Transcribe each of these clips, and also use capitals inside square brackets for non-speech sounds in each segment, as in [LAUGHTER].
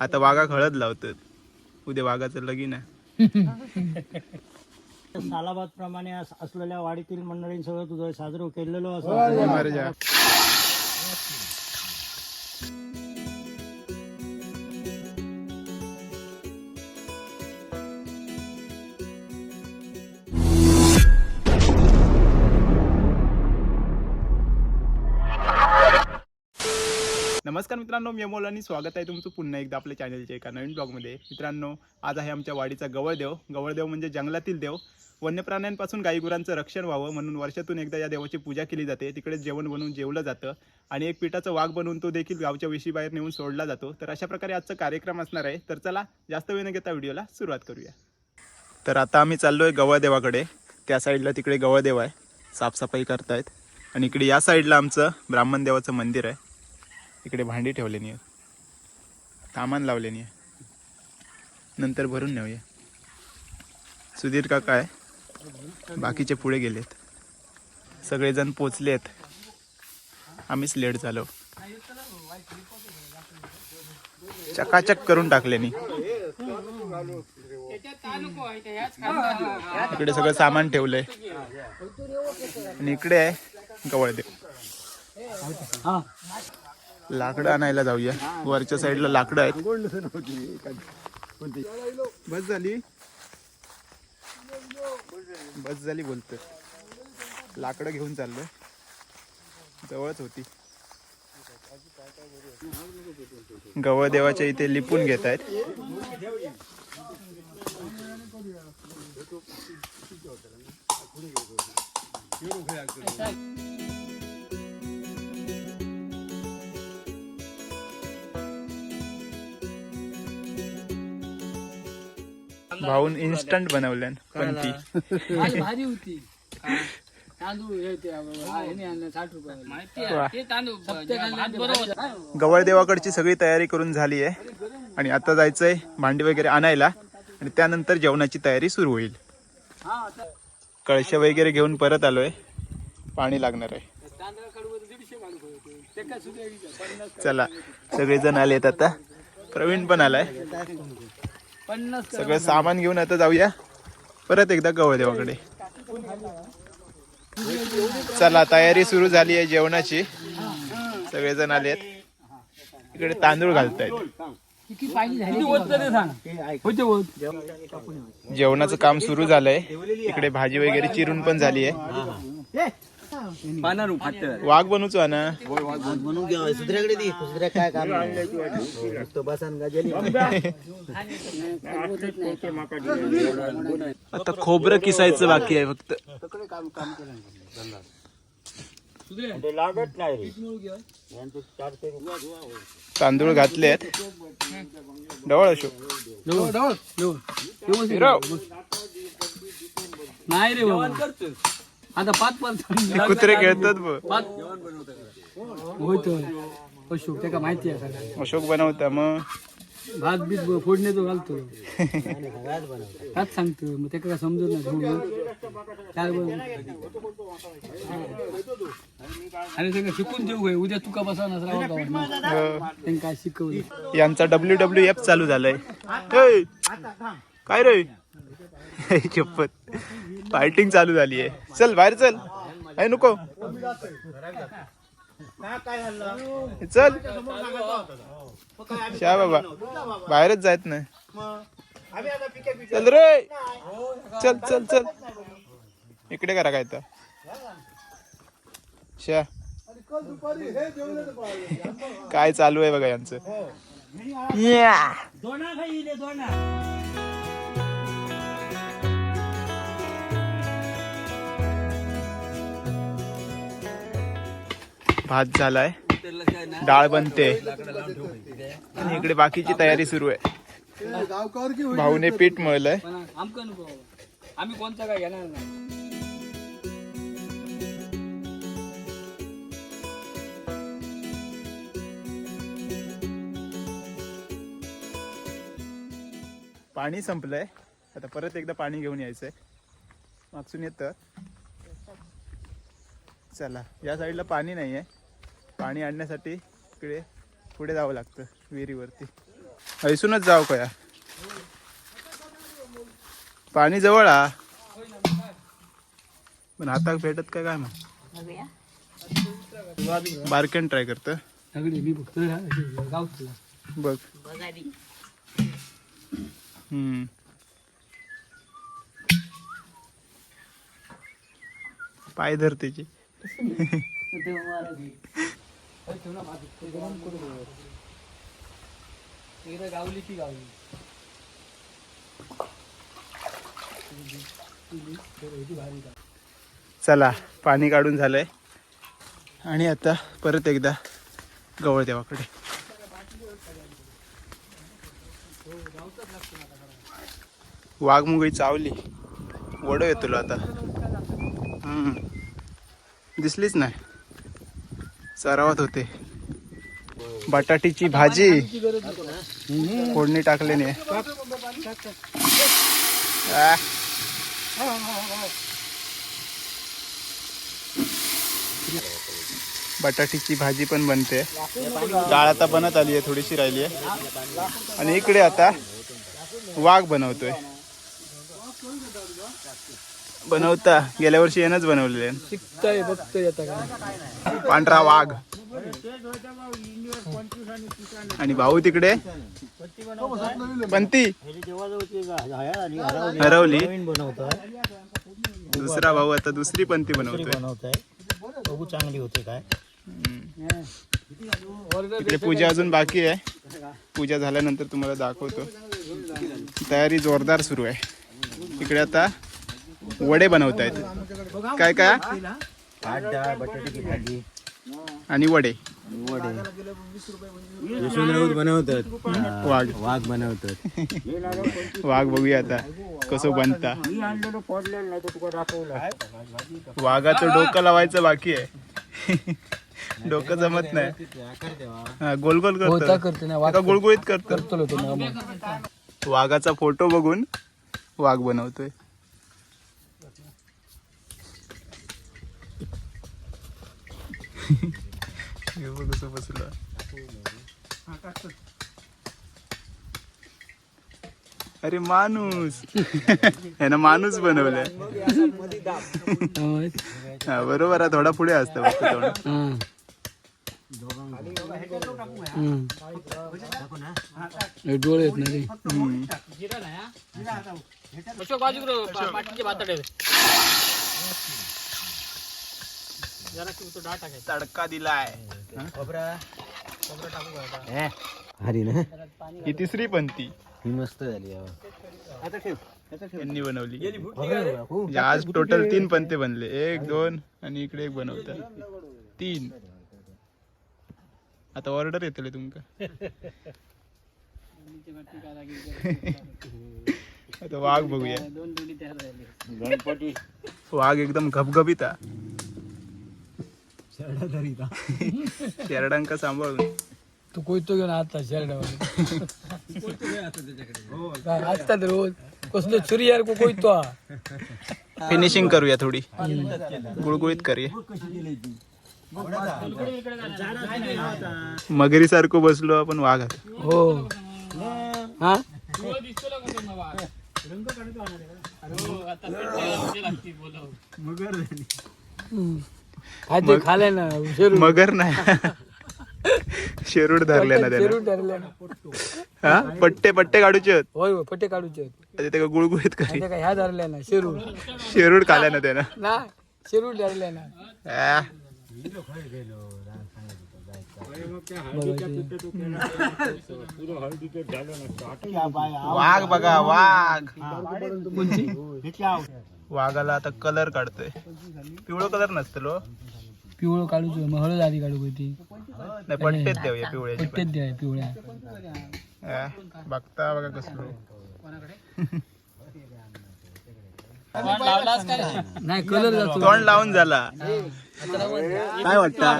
आता वाघा हळद लावतात. उद्या वाघाचं लगीन आहे. सालाबाद प्रमाणे अस- असलेल्या वाडीतील मंडळींसह तुझं साजरं केलेलं असं नमस्कार मित्रांनो मी अमोल आणि स्वागत आहे तुमचं पुन्हा एकदा आपल्या चॅनलच्या एका नवीन ब्लॉगमध्ये मित्रांनो आज आहे आमच्या वाडीचा गवळदेव. गवळदेव म्हणजे जंगलातील देव. वन्य प्राण्यांपासून गाईगुरांचं रक्षण व्हावं म्हणून वर्षातून एकदा या देवाची पूजा केली जाते. तिकडे जेवण बनवून जेवलं जातं आणि एक पिठाचा वाघ बनवून तो देखील गावच्या विशीबाहेर नेऊन सोडला जातो. तर अशा प्रकारे आजचा कार्यक्रम असणार आहे. तर चला जास्त वेळ न घेता व्हिडिओला सुरुवात करूया. तर आता आम्ही चाललोय गवळदेवाकडे. त्या साईडला तिकडे गवळदेव आहे. साफसफाई करतायत. आणि इकडे या साईडला आमचं ब्राह्मण देवाचं मंदिर आहे. इकडे भांडी ठेवलेली आहेत सामान लावलेली आहे नंतर भरून नेऊया. सुधीर काका आहे. बाकीचे पुढे गेलेत. सगळेजण पोचलेत. आम्हीच लेट झालो. चकाचक करून टाकलेनी इकडे सगळं सामान ठेवलंय. आणि इकडे आहे गवळदेव. लाकडं आणायला जाऊया. वरच्या साईडला लाकडं आहेत. बस झाली? बस झाली बोलत लाकडं घेऊन चाललो जवळच होती. गवळ देवाच्या इथे लिपून घेत आहेत. भाऊन इन्स्टंट बनवल्यान पण [LAUGHS] भारी होती. तांदूळ हे ते, हा, ह्याने आणलं साठ रुपये वा. ते तांदूळ भात बरोबर गवळ देवाकडची सगळी तयारी करून झाली आहे. आणि आता जायचंय भांडी वगैरे आणायला. आणि त्यानंतर जेवणाची तयारी सुरू होईल. हा कळश वगैरे घेऊन परत आलोय. पाणी लागणार आहे. चला सगळेजण आलेत आता. प्रवीण पण आलाय. पन्नास सगळं सामान घेऊन आता जाऊया. परत एकदा गवळदेवाकडे चला तयारी सुरू झाली आहे जेवणाची. सगळेजण आलेत. इकडे तांदूळ घालतायत. किती पाहिजे झाली होत ते सांग होते होत जेवणाचं काम सुरू झालंय. इकडे भाजी वगैरे चिरून पण झाली आहे. फाटर वाघ बनवतो ना म्हणून घ्या दुसऱ्याकडे दे दुसऱ्या काय काम तो बसान गाजली आता खोबरं किसायचं बाकी आहे फक्त. लागत नाही तांदूळ घातले डवळ अशोक हिरव. नाही रे आता पाच ते कुत्रे खेळतात पाच होतो अशोक त्याला माहिती आहे सगळं अशोक बनवता मग. भात बीत ब- फोडण्याचं घालतो. काच सांगतो मग त्याला काय समजत नाही थोडं काय बरं आणि ते शिकून देऊ काय उद्या तुका बसा नसला त्यांना काय शिकवलं? यांचा डब्ल्यू डब्ल्यू एफ चालू झालाय. ए, काय रे? चप्पत फायटिंग चालू झाली आहे. चल बाहेर चल. आहे नको. चल. शा बाबा. बाहेरच जायत नाही. चल रे. चल चल चल. इकडे करा काय तर. शा काय चालू आहे बघा यांचं. भात झालाय. डाळ बनते. आणि इकडे बाकीची तयारी सुरू आहे. भाऊने पीठ मळलंय. आम्ही कोणता काय घेणार नाही पाणी संपलंय. आता परत एकदा पाणी घेऊन यायचंय. मागसून येतं. चला या साईडला पाणी नाही आहे पाणी आणण्यासाठी इकडे पुढे जावं लागतं विहिरीवरती. ऐसूनच जाव कया पाणी जवळ आ. पण हाताक भेटत काय काय मग? ट्राय करतं. बघ. हम्म. पाय धर त्याचे. [LAUGHS] [LAUGHS] एकदा गावली की गावली चला पाणी काढून झालंय. आणि आता परत एकदा गवळ देवाकडे. वाघमुगई चावली. वडो येतो तुला आता. हम्म. दिसलीच नाही. सरावत होते. बटाटीची भाजी. फोडणी टाकल्याने. आ. बटाटीची भाजी पण बनते. डाळ आता बनत आली आहे थोडीशी राहिली आहे. आणि इकडे आता वाघ बनवतोय. बनवता? गेल्या वर्षी यानंच बनवलेले. शिकताय बघतोय आता काय. पांढरा वाघ. आणि भाऊ तिकडे? पंती. हरवली. दुसरा भाऊ आता दुसरी पंती बनवतोय. बनवतोय. बघू चांगली होते काय. इकडे पूजा अजून बाकी आहे. पूजा झाल्यानंतर तुम्हाला दाखवतो. तयारी जोरदार सुरू आहे. इकडे आता वडे बनवत आहेत काय काय? भात डाळ बटाट्याची भाजी. आणि वडे. वडे. यशवंतराव बनवतात. वाघ. वाघ बनवतात. वाघ बघूया आता कसं बनता. वाघाचं डोकं लावायचं बाकी आहे. डोकं जमत नाही. हा, गोल गोल करतो. गुळगुळीत करतो. वाघाचा फोटो बघून वाघ बनवतोय. [LAUGHS] हे बघ कसं बसलं. अरे माणूस. [LAUGHS] ह्यानं माणूस बनवलाय. [LAUGHS] हा, बरोबर आहे थोडा पुढे असतं फक्त थोडं डोळे आहेत ना रे. हम्म. तडका दिलाय. हरी ना? ही तिसरी पंथी ही मस्त झाली यांनी बनवली. आज टोटल तीन पंते बनले. एक दोन आणि इकडे एक बनवतात. तीन. आता ऑर्डर येतले तुमका. आता वाघ बघूया. वाघ एकदम घबघबीत हा. शेरडांका सांभाळून. तू कोयतो घेऊन आता शेरडावर असतात रोज. कसलो छुरी यार को कोयतो हा. फिनिशिंग करूया थोडी. गुळगुळीत करूया. मगरी सारखं बसलो आपण वाघात हो. हा? हम्म. काय ते खाले ना शेरू मगर नाही. शेरूड धरले ना शेरू त्याला ठरले ना. हा? पट्टे पट्टे काढूचे आहेत. होय होय पट्टे काढूचे आहेत. आता ते गुळगुळीत करी. आता काय ह्या धरल्या ना शेरू शेरूड खाल्या ना त्यानं. ना शेरू धरल्या ना. आ, वाघ बघा वाघ. वाघाला आता कलर काढतोय. पिवळं कलर नसतं लो पिवळं काढूच मग हळद आधी काढू होती नाही पट्टेच देऊया पिवळ्याची पट्टेच द्या पिवळ्या. बघता बघा कसलो. नाही कलर जातो. तोंड लावून झाला. काय वाटता?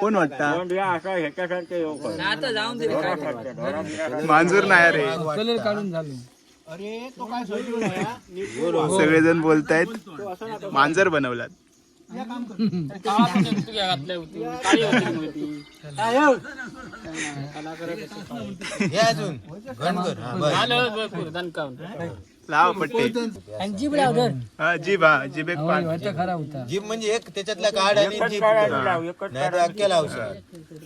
कोण वाटता? मांजूर नाही रे. कलर काढून झालो. सगळेजण बोलतायत. मांजर बनवलात. [LAUGHS] हे? हा. लाव पट्टी. जीभ लाव धर. हा जीभ हा जीभ एक पान. खरा होता. जीभ म्हणजे एक त्याच्यातला काढ आणि जीभ नाही तर अख्ख्या लावसा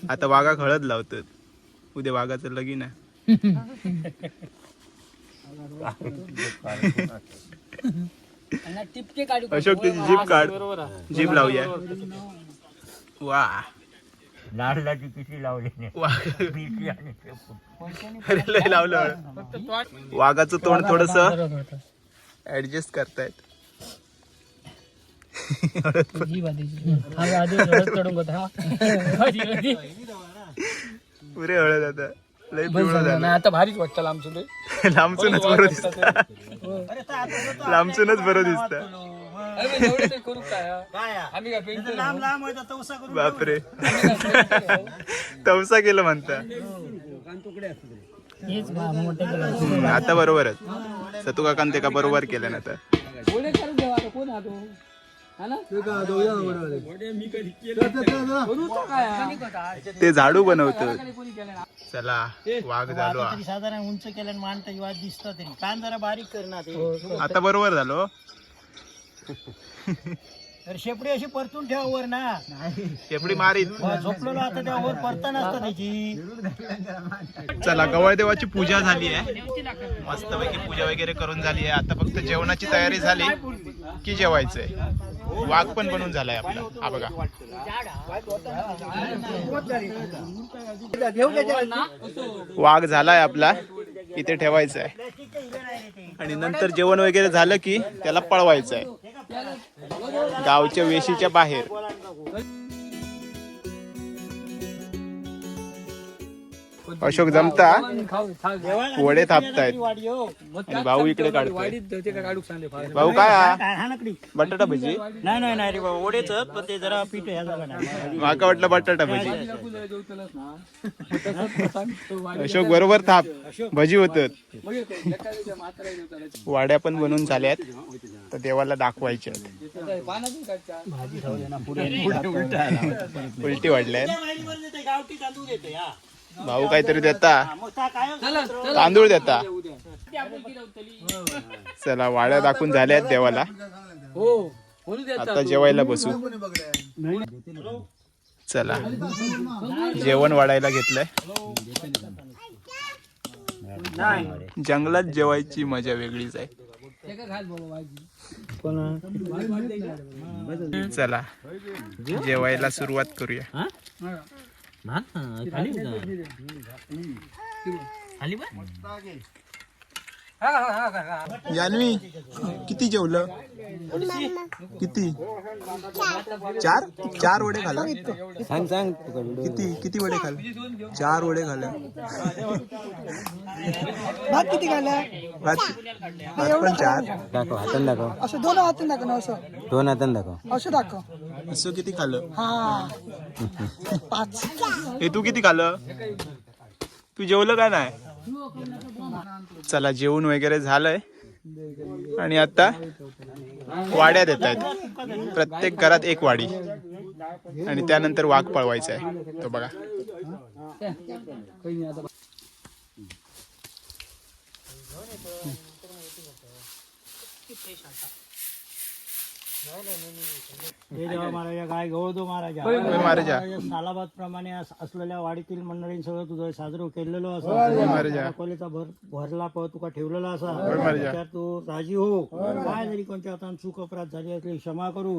आता वाघा हळद लावतात. उद्या वाघाचं लगीन आहे. [LAUGHS] टिपके काढू अशोक त्याची जीभ काढ. जीभ लावूया. वा. लाडलाची किती लावली अरे लय लावलं. वाघाचं तोंड थोडस ऍडजस्ट करतायत. हा पुरे हळद आता लय पिवळं झालं. आता भारीच वाटतं आमचं ते लांबचूनच बरं दिसत. लांबचूनच बरं दिसत. करू काय आम्ही काय पेंट बापरे. तवसा केलं म्हणता. हेच मोठे हम्म, आता बरोबरच सतू काकान ते का बरोबर केलं ना आता. कोणी करून देवा कोण हा तो? हा ना? करू तो काय ते झाडू बनवतो. कोणी केलं ना चला वाघ झालो. हा. साधारण उंच केल्याने मानता वाद दिसत तरी. कान जरा बारीक करणार ते. आता बरोबर झालो. [LAUGHS] तर शेपडी अशी परतून ठेवा वर ना. शेपडी मारीत झोपलेलो आता त्या वर त्याची. चला गवळदेवाची पूजा झाली आहे. मस्तपैकी पूजा वगैरे करून झाली आहे. आता फक्त जेवणाची तयारी झाली की जेवायचंय. वाघ पण बनून झालाय आपला. हा बघा. वाघ झालाय आपला. इथे ठेवायचा आहे आणि नंतर जेवण वगैरे झालं की त्याला पळवायचं आहे गावच्या वेशीच्या बाहेर. अशोक जमता. वडे थापतायत. हो आणि भाऊ इकडे काढतोय. भाऊ काय हा? बटाटा भजी? नाही नाही नाही रे बाबा ओढेच पण ते जरा पीठ ह्या झालं नाही. माका वाटलं बटाटा भजी. अशोक बरोबर थाप. भजी होत. येतो. वाड्या पण बनवून झाल्यात. तर देवाला दाखवायच्या. उलटी वाढल्यात. गावठी तांदूळ देते हा. भाऊ काहीतरी देता. तांदूळ देता. चला वाड्या दाखवून झाल्यात देवाला. आता जेवायला बसू. चला जेवण वाढायला घेतलंय. जंगलात जेवायची मजा वेगळीच आहे. चला जेवायला सुरुवात करूया. चला जेवायला सुरुवात जान्हवी किती जेवलं? किती? चार? चार वडे खाला सांग सांग. किती? किती वडे खाल चार वडे खाल्ले. भात किती खाल्ला? भात भात पण चार. दाखव हातान दाखव. असं दोन हातून दाखव ना असं. दोन हातान दाखव. असं दाखव. असं किती खाल्लं? हा. पाच हे तू किती खाल्लं? तू जेवलं का नाही? चला जेवण वगैरे झालंय. आणि आता वाड्या देत आहेत. प्रत्येक घरात एक वाडी. आणि त्यानंतर वाघ पळवायचा आहे. तो बघा. हे देवा महाराजा काय गवळदो महाराजा. सालाबाद प्रमाणे अस- असलेल्या वाडीतील मंडळीं सगळं तुझं साजरं केलेलो असा. अकोलेचा भर भरला प तुका ठेवलेला असा. त्यात तू राजी हो. काय जरी कोणत्या हातान चूक अपराध झाली असली क्षमा करू.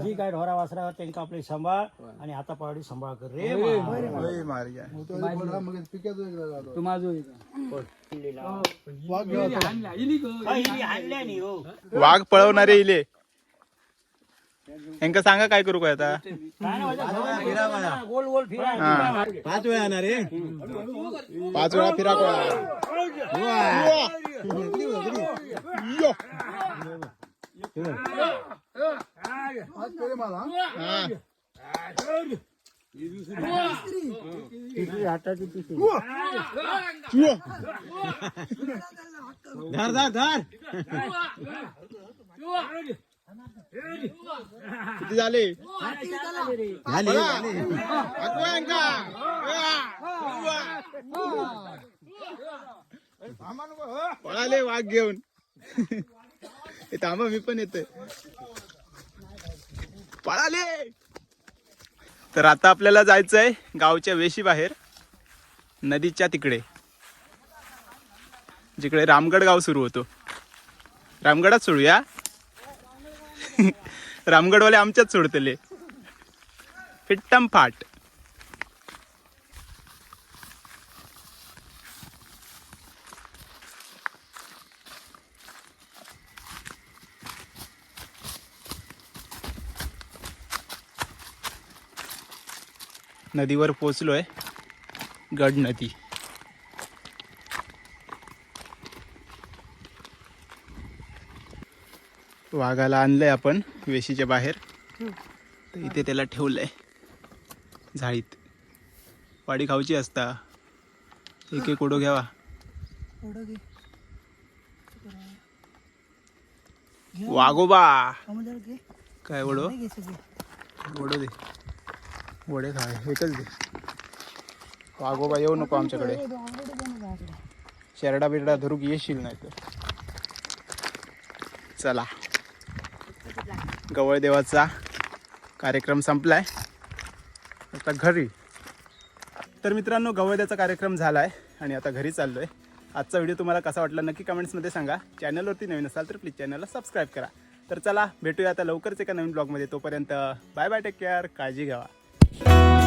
जी काय ढोरा वासरा त्यांना आपले सांभाळ आणि आता पाडी सांभाळ कर रे महाराज. हो वाघ पळवणारे इले. यांका सांगा काय करू काय आता काय नाही वाजत, गोल गोल फिरा हा पाच वेळा येणार रे पाच वेळा फिरा कोळा. यो. हा. हाताची पिशवी धार धार धार किती झाले. वा. पळाले वाघ घेऊन. थांबा मी पण येतोय. पळाले. तर आता आपल्याला जायचंय गावच्या वेशी बाहेर नदीच्या तिकडे. जिकडे रामगड गाव सुरू होतो. रामगडात सोडूया. [LAUGHS] रामगडवाले आमच्याच सोडतले. फिट्टम फाट. नदीवर पोचलोय गड नदी. वाघाला आणलंय आपण वेशीच्या बाहेर. तर इथे त्याला ठेवलंय. झाडीत वाडी खाऊची असता. एक एक ओढो घ्यावा. घे. काय ओढो? ओढो दे. वडे खाय एकच दे. वागोबा येऊ नको आमच्याकडे. शेरडा बिरडा धरूक येशील नाही तर चला. गवळ देवाचा कार्यक्रम संपलाय. आता घरी. तर मित्रांनो गवळद्याचा कार्यक्रम झाला आहे आणि आता घरी चाललो आहे आजचा व्हिडिओ तुम्हाला कसा वाटला नक्की कमेंट्समध्ये सांगा. चॅनलवरती नवीन असाल तर प्लीज चॅनलला सबस्क्राईब करा. तर चला भेटूया आता लवकरच एका नवीन ब्लॉगमध्ये तोपर्यंत बाय बाय टेक केअर काळजी घ्यावा.